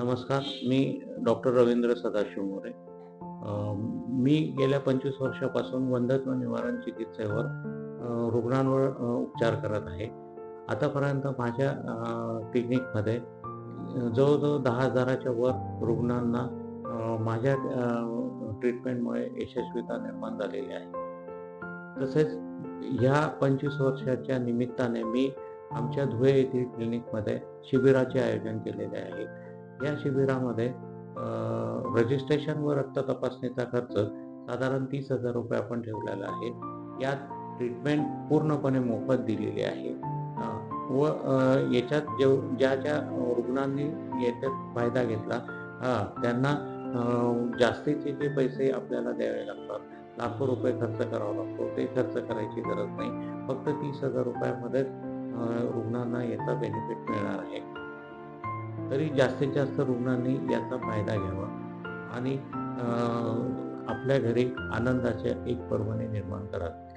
नमस्कार मी डॉक्टर रवींद्र सदाशिव मोरे मी गेल्या पंचवीस वर्षापासून वंधत्व निवारण चिकित्सेवर रुग्णांवर उपचार करत आहे. आतापर्यंत माझ्या क्लिनिकमध्ये जवळजवळ दहा हजाराच्या वर रुग्णांना माझ्या ट्रीटमेंटमुळे यशस्वीता निर्माण झालेली आहे. तसेच ह्या पंचवीस वर्षाच्या निमित्ताने मी आमच्या धुळे येथील क्लिनिकमध्ये शिबिराचे आयोजन केलेले आहे. या शिबिरामध्ये रजिस्ट्रेशन व रक्त तपासणीचा खर्च साधारण तीस हजार रुपये आपण ठेवलेला आहे. यात ट्रीटमेंट पूर्णपणे मोफत दिलेली आहे. व याच्यात जे ज्या ज्या रुग्णांनी याच्यात फायदा घेतला हा, त्यांना जास्तीचे जे पैसे आपल्याला द्यावे लागतात लाखो रुपये खर्च करावा लागतो ते खर्च करायची गरज नाही. फक्त तीस हजार रुपयामध्ये रुग्णांना याचा बेनिफिट मिळणार आहे. तरी जास्तीत जास्त रुग्णांनी याचा फायदा घ्यावा. आणि आपल्या घरी आनंदाचे एक पर्वणी निर्माण करावी.